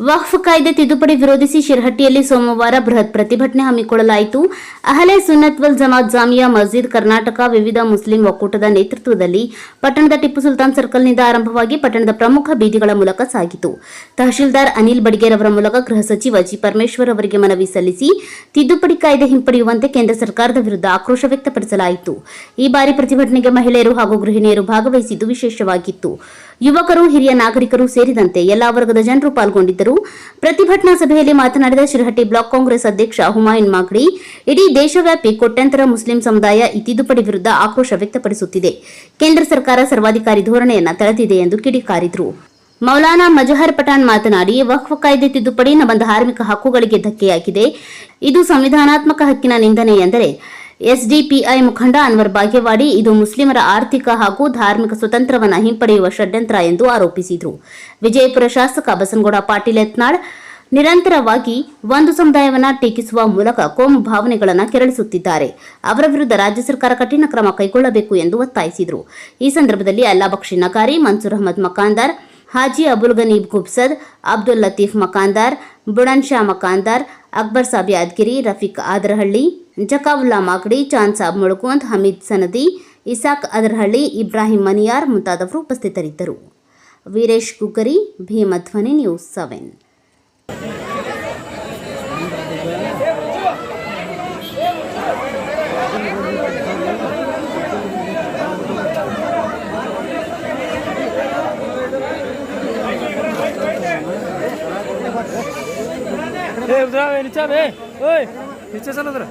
ವಕ್ಫ್ ಕಾಯ್ದೆ ತಿದ್ದುಪಡಿ ವಿರೋಧಿಸಿ ಶಿರಹಟ್ಟಿಯಲ್ಲಿ ಸೋಮವಾರ ಬೃಹತ್ ಪ್ರತಿಭಟನೆ ಹಮ್ಮಿಕೊಳ್ಳಲಾಯಿತು. ಅಹಲೆ ಸುನ್ನತ್ ವಲ್ ಜಮಾತ್ ಜಾಮಿಯಾ ಮಸ್ಜಿದ್ ಕರ್ನಾಟಕ ವಿವಿಧ ಮುಸ್ಲಿಂ ಒಕ್ಕೂಟದ ನೇತೃತ್ವದಲ್ಲಿ ಪಟ್ಟಣದ ಟಿಪ್ಪು ಸುಲ್ತಾನ್ ಸರ್ಕಲ್ನಿಂದ ಆರಂಭವಾಗಿ ಪಟ್ಟಣದ ಪ್ರಮುಖ ಬೀದಿಗಳ ಮೂಲಕ ಸಾಗಿತು. ತಹಶೀಲ್ದಾರ್ ಅನಿಲ್ ಬಡ್ಗೇರ್ ಅವರ ಮೂಲಕ ಗೃಹ ಸಚಿವ ಜಿ ಪರಮೇಶ್ವರ್ ಅವರಿಗೆ ಮನವಿ ಸಲ್ಲಿಸಿ ತಿದ್ದುಪಡಿ ಕಾಯ್ದೆ ಹಿಂಪಡೆಯುವಂತೆ ಕೇಂದ್ರ ಸರ್ಕಾರದ ವಿರುದ್ಧ ಆಕ್ರೋಶ ವ್ಯಕ್ತಪಡಿಸಲಾಯಿತು. ಈ ಬಾರಿ ಪ್ರತಿಭಟನೆಗೆ ಮಹಿಳೆಯರು ಹಾಗೂ ಗೃಹಿಣಿಯರು ಭಾಗವಹಿಸಿದ್ದು ವಿಶೇಷವಾಗಿತ್ತು. ಯುವಕರು, ಹಿರಿಯ ನಾಗರಿಕರು ಸೇರಿದಂತೆ ಎಲ್ಲಾ ವರ್ಗದ ಜನರು ಪಾಲ್ಗೊಂಡಿದ್ದರು. ಪ್ರತಿಭಟನಾ ಸಭೆಯಲ್ಲಿ ಮಾತನಾಡಿದ ಶಿರಹಟ್ಟಿ ಬ್ಲಾಕ್ ಕಾಂಗ್ರೆಸ್ ಅಧ್ಯಕ್ಷ ಹುಮಾಯುನ್ ಮಾಗಡಿ, ಇಡೀ ದೇಶವ್ಯಾಪಿ ಕೋಟ್ಯಂತರ ಮುಸ್ಲಿಂ ಸಮುದಾಯ ಈ ತಿದ್ದುಪಡಿ ವಿರುದ್ಧ ಆಕ್ರೋಶ ವ್ಯಕ್ತಪಡಿಸುತ್ತಿದೆ. ಕೇಂದ್ರ ಸರ್ಕಾರ ಸರ್ವಾಧಿಕಾರಿ ಧೋರಣೆಯನ್ನು ತಳೆದಿದೆ ಎಂದು ಕಿಡಿಕಾರಿದರು. ಮೌಲಾನಾ ಮಜಹರ್ ಪಠಾಣ್ ಮಾತನಾಡಿ, ವಕ್ಫ್ ಕಾಯ್ದೆ ತಿದ್ದುಪಡಿ ನಮ್ಮ ಧಾರ್ಮಿಕ ಹಕ್ಕುಗಳಿಗೆ ಧಕ್ಕೆಯಾಗಿದೆ. ಇದು ಸಂವಿಧಾನಾತ್ಮಕ ಹಕ್ಕಿನ ನಿಂದನೆ ಎಂದರೆ ಎಸ್ಡಿಪಿಐ ಮುಖಂಡ ಅನ್ವರ್ ಬಾಗೇವಾಡಿ, ಇದು ಮುಸ್ಲಿಮರ ಆರ್ಥಿಕ ಹಾಗೂ ಧಾರ್ಮಿಕ ಸ್ವತಂತ್ರವನ್ನು ಹಿಂಪಡೆಯುವ ಷಡ್ಯಂತ್ರ ಎಂದು ಆರೋಪಿಸಿದರು. ವಿಜಯಪುರ ಶಾಸಕ ಬಸನಗೌಡ ಪಾಟೀಲ್ ಯತ್ನಾಳ್, ನಿರಂತರವಾಗಿ ಒಂದು ಸಮುದಾಯವನ್ನು ಟೀಕಿಸುವ ಮೂಲಕ ಕೋಮು ಭಾವನೆಗಳನ್ನು ಕೆರಳಿಸುತ್ತಿದ್ದಾರೆ. ಅವರ ವಿರುದ್ಧ ರಾಜ್ಯ ಸರ್ಕಾರ ಕಠಿಣ ಕ್ರಮ ಕೈಗೊಳ್ಳಬೇಕು ಎಂದು ಒತ್ತಾಯಿಸಿದರು. ಈ ಸಂದರ್ಭದಲ್ಲಿ ಅಲ್ಲಾಬಕ್ಷಿ ನಕಾರಿ ಮನ್ಸೂರ್ ಅಹಮದ್ ಮಕಾಂದಾರ್, ಹಾಜಿ ಅಬುಲ್ ಗನೀಬ್ ಗುಬ್ಸದ್, ಅಬ್ದುಲ್ ಲತೀಫ್ ಮಕಾಂದಾರ್ ಬುಡನ್ ಶಾ ಅಕ್ಬರ್ ಸಾಬ್ ಯಾದಗಿರಿ, ರಫೀಕ್ ಆದರಹಳ್ಳಿ, ಜಕಾವುಲ್ಲಾ ಮಾಗಡಿ, ಚಾಂದ್ ಸಾಬ್ ಮುಳುಕುಂತ್ ಹಮೀದ್ ಸನದಿ, ಇಸಾಕ್ ಅದರಹಳ್ಳಿ ಇಬ್ರಾಹಿಂ ಮನಿಯಾರ್ ಮುಂತಾದವರು ಉಪಸ್ಥಿತರಿದ್ದರು. Veeresh Kukkari Bhimadhwani news seven. ए उधर आओ, नीचे आओ, ए ओए नीचे चलो उधर